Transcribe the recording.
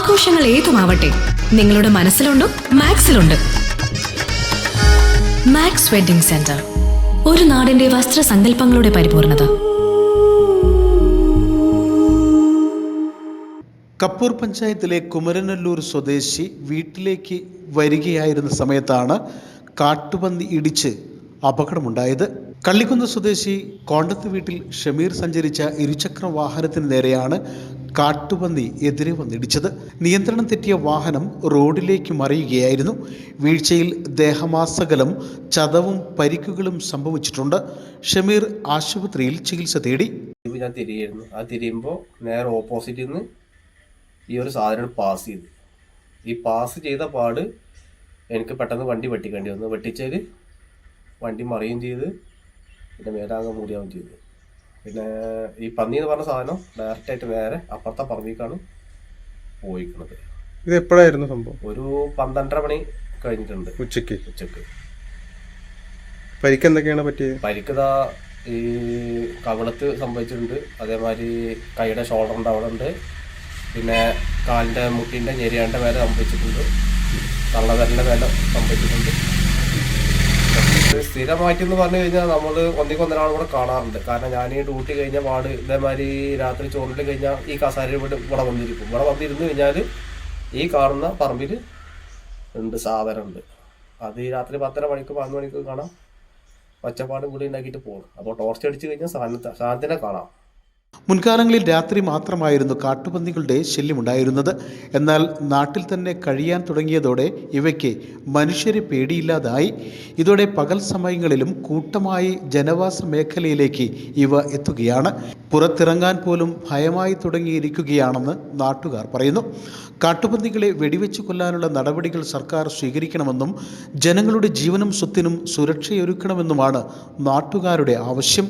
ആഘോഷങ്ങൾ ഏതുമാവട്ടെ നിങ്ങളുടെ മനസ്സിലുണ്ടോ മാക്സിലുണ്ട്. മാക്സ് വെഡിംഗ് സെന്റർ ഒരു നാടിന്റെ വസ്ത്രസങ്കല്പങ്ങളുടെ പരിപൂർണത. കപ്പൂർ പഞ്ചായത്തിലെ കുമരനല്ലൂർ സ്വദേശി വീട്ടിലേക്ക് വരികയായിരുന്ന സമയത്താണ് കാട്ടുപന്നി ഇടിച്ച് അപകടമുണ്ടായത്. കള്ളിക്കുന്ന് സ്വദേശി കോണ്ടത്ത് വീട്ടിൽ ഷമീർ സഞ്ചരിച്ച ഇരുചക്ര വാഹനത്തിന് നേരെയാണ് കാട്ടുപന്നി എതിരെ വന്നിടിച്ചത്. നിയന്ത്രണം തെറ്റിയ വാഹനം റോഡിലേക്ക് മറിയുകയായിരുന്നു. വീഴ്ചയിൽ ദേഹമാസകലം ചതവും പരിക്കുകളും സംഭവിച്ചിട്ടുണ്ട്. ഷമീർ ആശുപത്രിയിൽ ചികിത്സ തേടി. ഞാൻ തിരിയായിരുന്നു ആ തിരിയുമ്പോൾ നേരെ ഓപ്പോസിറ്റിൽ നിന്ന് ഈ ഒരു സാധനം പാസ് ചെയ്തു. ഈ പാസ് ചെയ്ത പാട് എനിക്ക് പെട്ടെന്ന് വണ്ടി വെട്ടിക്കേണ്ടി വന്നു. വെട്ടിച്ചതിൽ വണ്ടി മറിയും ചെയ്ത് പിന്നെ മേലാകെ മൂടിയാവും ചെയ്തു. പിന്നെ ഈ പന്നി എന്ന് പറഞ്ഞ സാധനം ഡയറക്റ്റ് ആയിട്ട് നേരെ അപ്പുറത്തെ പറമ്പിക്കാണ് പോയിക്കുന്നത് ഇത് എപ്പോഴായിരുന്നു സംഭവം? ഒരു പന്ത്രണ്ടര മണി കഴിഞ്ഞിട്ടുണ്ട് ഉച്ചയ്ക്ക് ഉച്ചയ്ക്ക് പരിക്ക് എന്തൊക്കെയാണ് പറ്റിയത്? പരിക്കത ഈ കവിളത്ത് സംഭവിച്ചിട്ടുണ്ട്. അതേമാതിരി കൈയുടെ ഷോൾഡറിന്റെ അവിടെ ഉണ്ട് പിന്നെ കാലിന്റെ മുട്ടിന്റെ ഞെരിയാന്റെ മേലെ സംഭവിച്ചിട്ടുണ്ട്. തള്ളവരന്റെ മേലെ സംഭവിച്ചിട്ടുണ്ട്. സ്ഥിരമായിട്ട് എന്ന് പറഞ്ഞു കഴിഞ്ഞാൽ നമ്മൾ ഒന്നിക്കൊന്നൊരാളും കൂടെ കാണാറുണ്ട്. കാരണം ഞാൻ ഈ ഡ്യൂട്ടി കഴിഞ്ഞ പാട് ഇതേമാതിരി രാത്രി ചോറിൽ കഴിഞ്ഞാൽ ഈ കസാരയിൽ ഇവിടെ ഇവിടെ വന്നിരിക്കും. ഇവിടെ വന്നിരുന്നു കഴിഞ്ഞാൽ ഈ കാണുന്ന പറമ്പിൽ ഉണ്ട് സാധനം ഉണ്ട് അത് ഈ രാത്രി പത്തര മണിക്ക് പതിനൊന്ന് മണിക്ക് കാണാം. ഒച്ചപ്പാട് കൂടി ഉണ്ടാക്കിയിട്ട് പോകും അപ്പോൾ ടോർച്ച് അടിച്ച് കഴിഞ്ഞാൽ സാധനത്തെ സാധനത്തിനെ കാണാം. മുൻകാലങ്ങളിൽ രാത്രി മാത്രമായിരുന്നു കാട്ടുപന്നികളുടെ ശല്യമുണ്ടായിരുന്നത്. എന്നാൽ നാട്ടിൽ തന്നെ കഴിയാൻ തുടങ്ങിയതോടെ ഇവയ്ക്ക് മനുഷ്യരെ പേടിയില്ലാതായി. ഇതോടെ പകൽ സമയങ്ങളിലും കൂട്ടമായി ജനവാസ മേഖലയിലേക്ക് ഇവ എത്തുകയാണ്. പുറത്തിറങ്ങാൻ പോലും ഭയമായി തുടങ്ങിയിരിക്കുകയാണെന്ന് നാട്ടുകാർ പറയുന്നു. കാട്ടുപന്നികളെ വെടിവെച്ച് കൊല്ലാനുള്ള നടപടികൾ സർക്കാർ സ്വീകരിക്കണമെന്നും ജനങ്ങളുടെ ജീവനും സ്വത്തിനും സുരക്ഷയൊരുക്കണമെന്നുമാണ് നാട്ടുകാരുടെ ആവശ്യം.